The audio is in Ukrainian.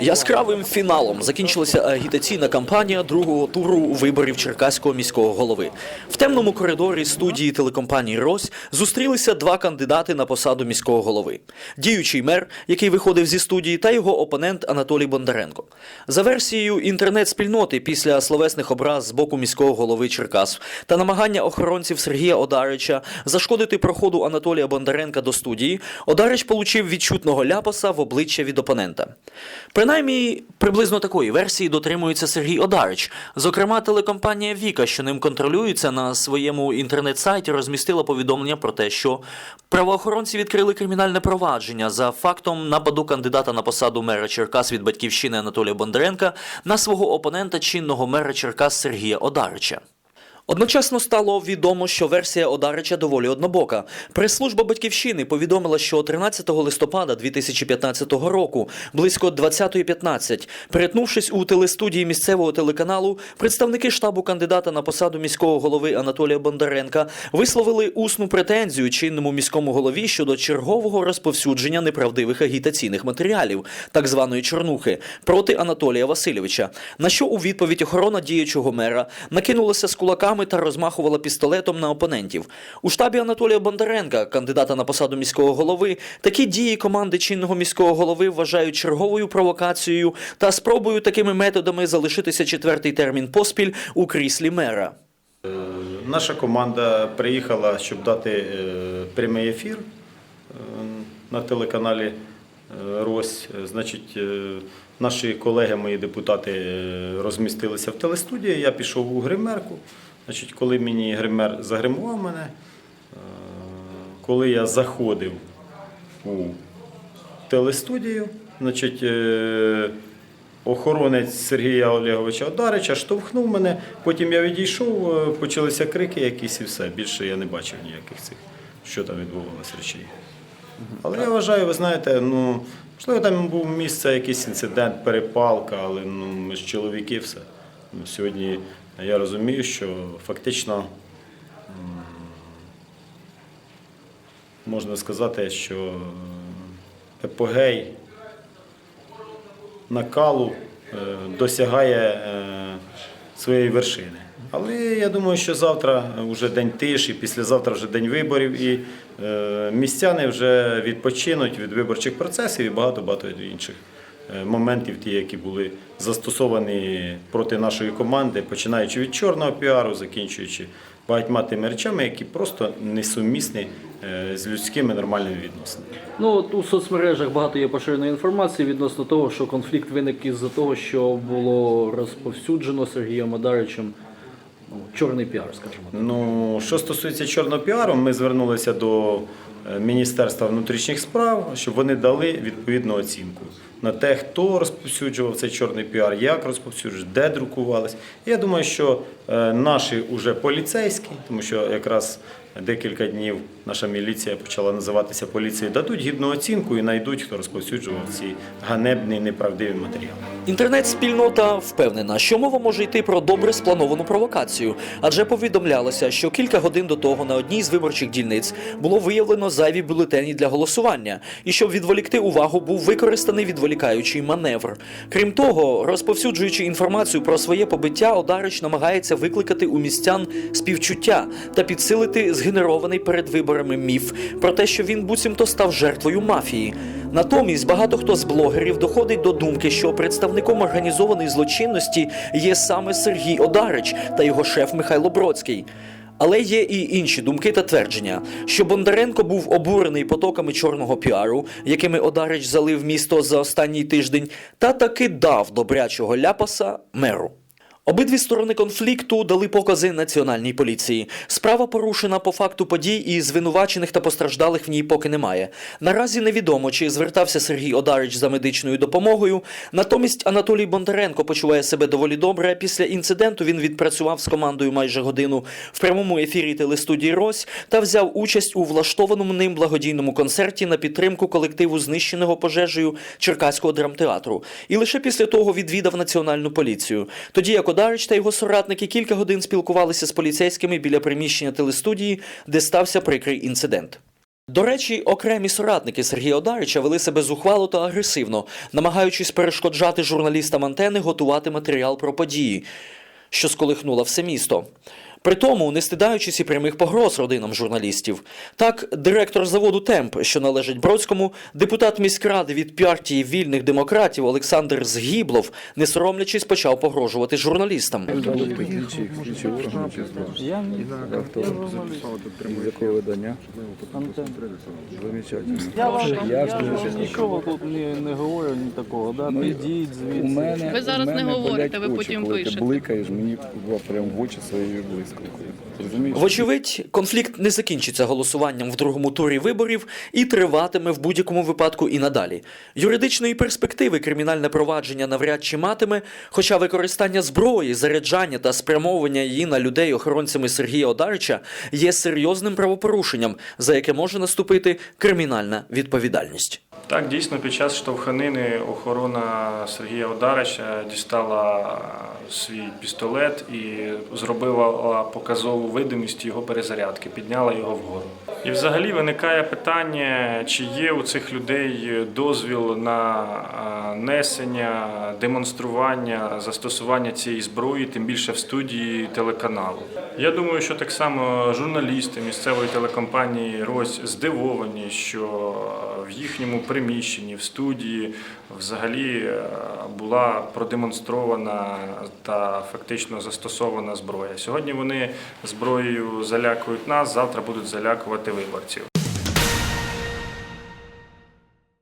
Яскравим фіналом закінчилася агітаційна кампанія другого туру виборів Черкаського міського голови. В темному коридорі студії телекомпанії Рось зустрілися два кандидати на посаду міського голови: діючий мер, який виходив зі студії, та його опонент Анатолій Бондаренко. За версією інтернет-спільноти, після словесних образ з боку міського голови Черкас та намагання охоронців Сергія Одарича зашкодити проходу Анатолія Бондаренка до студії, Одарич получив відчутного ляпаса в обличчя від опонента. Принаймні, приблизно такої версії дотримується Сергій Одарич. Зокрема, телекомпанія Віка, що ним контролюється, на своєму інтернет-сайті розмістила повідомлення про те, що правоохоронці відкрили кримінальне провадження за фактом нападу кандидата на посаду мера Черкас від батьківщини Анатолія Бондаренка на свого опонента чинного мера Черкас Сергія Одарича. Одночасно стало відомо, що версія Одарича доволі однобока. Прес-служба батьківщини повідомила, що 13 листопада 2015 року, близько 20.15, перетнувшись у телестудії місцевого телеканалу, представники штабу кандидата на посаду міського голови Анатолія Бондаренка висловили усну претензію чинному міському голові щодо чергового розповсюдження неправдивих агітаційних матеріалів, так званої чорнухи, проти Анатолія Васильовича. На що у відповідь охорона діючого мера накинулася з кулаками та розмахувала пістолетом на опонентів. У штабі Анатолія Бондаренка, кандидата на посаду міського голови, такі дії команди чинного міського голови вважають черговою провокацією та спробою такими методами залишитися четвертий термін поспіль у кріслі мера. Наша команда приїхала, щоб дати е, прямий ефір е, на телеканалі е, Рось. Значить, наші колеги, мої депутати, розмістилися в телестудії. Я пішов у гримерку. Значить, коли мені гример загримував мене, е, коли я заходив у телестудію, значить, е, охоронець Сергія Олеговича Одарича штовхнув мене, потім я відійшов, е, почалися крики якісь і все. Більше я не бачив ніяких цих, що там відбувалося речей. Але я вважаю, ви знаєте, ну, можливо, там був місце, якийсь інцидент, перепалка, але ну, ми ж чоловіки все. Ну, сьогодні я розумію, що фактично можна сказати, що е, епогей накалу е, досягає е, своєї вершини. Але я думаю, що завтра вже день тиші, післязавтра вже день виборів, і містяни вже відпочинуть від виборчих процесів і багато-багато інших е, моментів, ті, які були застосовані проти нашої команди, починаючи від чорного піару, закінчуючи багатьма тими речами, які просто несумісні е, з людськими нормальними відносинами. Ну от у соцмережах багато є поширеної інформації відносно того, що конфлікт виник із-за того, що було розповсюджено Сергієм Адаричем ну, чорний піар, скажімо так. Ну, що стосується чорного піару, ми звернулися до е, Міністерства внутрішніх справ, щоб вони дали відповідну оцінку на те, хто розповсюджував цей чорний піар, як розповсюджував, де друкувались. Я думаю, що е, наші уже поліцейські, тому що якраз декілька днів наша міліція почала називатися поліцією, дадуть гідну оцінку і знайдуть, хто розповсюджував ці ганебні неправдиві матеріали. Інтернет-спільнота впевнена, що мова може йти про добре сплановану провокацію, адже повідомлялося, що кілька годин до того на одній з виборчих дільниць було виявлено зайві бюлетені для голосування, і щоб відволікти увагу, був використаний відволікаючий маневр. Крім того, розповсюджуючи інформацію про своє побиття, Одарич намагається викликати у містян співчуття та підсилити згенерований перед виборами міф про те, що він буцімто став жертвою мафії. Натомість багато хто з блогерів доходить до думки, що представником організованої злочинності є саме Сергій Одарич та його шеф Михайло Бродський. Але є і інші думки та твердження, що Бондаренко був обурений потоками чорного піару, якими Одарич залив місто за останній тиждень, та таки дав добрячого ляпаса меру. Обидві сторони конфлікту дали покази національній поліції. Справа порушена по факту подій, і звинувачених та постраждалих в ній поки немає. Наразі невідомо, чи звертався Сергій Одарич за медичною допомогою. Натомість Анатолій Бондаренко почуває себе доволі добре. Після інциденту він відпрацював з командою майже годину в прямому ефірі телестудії Рось та взяв участь у влаштованому ним благодійному концерті на підтримку колективу знищеного пожежею Черкаського драмтеатру. І лише після того відвідав національну поліцію. Тоді як Одарич та його соратники кілька годин спілкувалися з поліцейськими біля приміщення телестудії, де стався прикрий інцидент. До речі, окремі соратники Сергія Одарича вели себе зухвало та агресивно, намагаючись перешкоджати журналістам антени готувати матеріал про події, що сколихнула все місто. При тому, не стидаючись і прямих погроз родинам журналістів. Так, директор заводу Темп, що належить Бродському, депутат міськради від партії вільних демократів Олександр Згіблов, не соромлячись, почав погрожувати журналістам. Я ж нічого тут не, не говорю, ні такого. Да? Ну, Підіть звідси. У мене, Ви зараз у мене не говорите, ви потім пишете. Ти бликаєш мені прямо в очі своєю блискавкою. Вочевидь, конфлікт не закінчиться голосуванням в другому турі виборів і триватиме в будь-якому випадку і надалі. Юридичної перспективи кримінальне провадження навряд чи матиме, хоча використання зброї, заряджання та спрямовування її на людей охоронцями Сергія Одарича є серйозним правопорушенням, за яке може наступити кримінальна відповідальність. Так, дійсно, під час штовханини охорона Сергія Одарича дістала свій пістолет і зробила показову видимість його перезарядки, підняла його вгору. І взагалі виникає питання, чи є у цих людей дозвіл на несення, демонстрування, застосування цієї зброї, тим більше в студії телеканалу. Я думаю, що так само журналісти місцевої телекомпанії Рось здивовані, що в їхньому приміщенні, в студії взагалі е, була продемонстрована та фактично застосована зброя. Сьогодні вони зброєю залякують нас, завтра будуть залякувати виборців.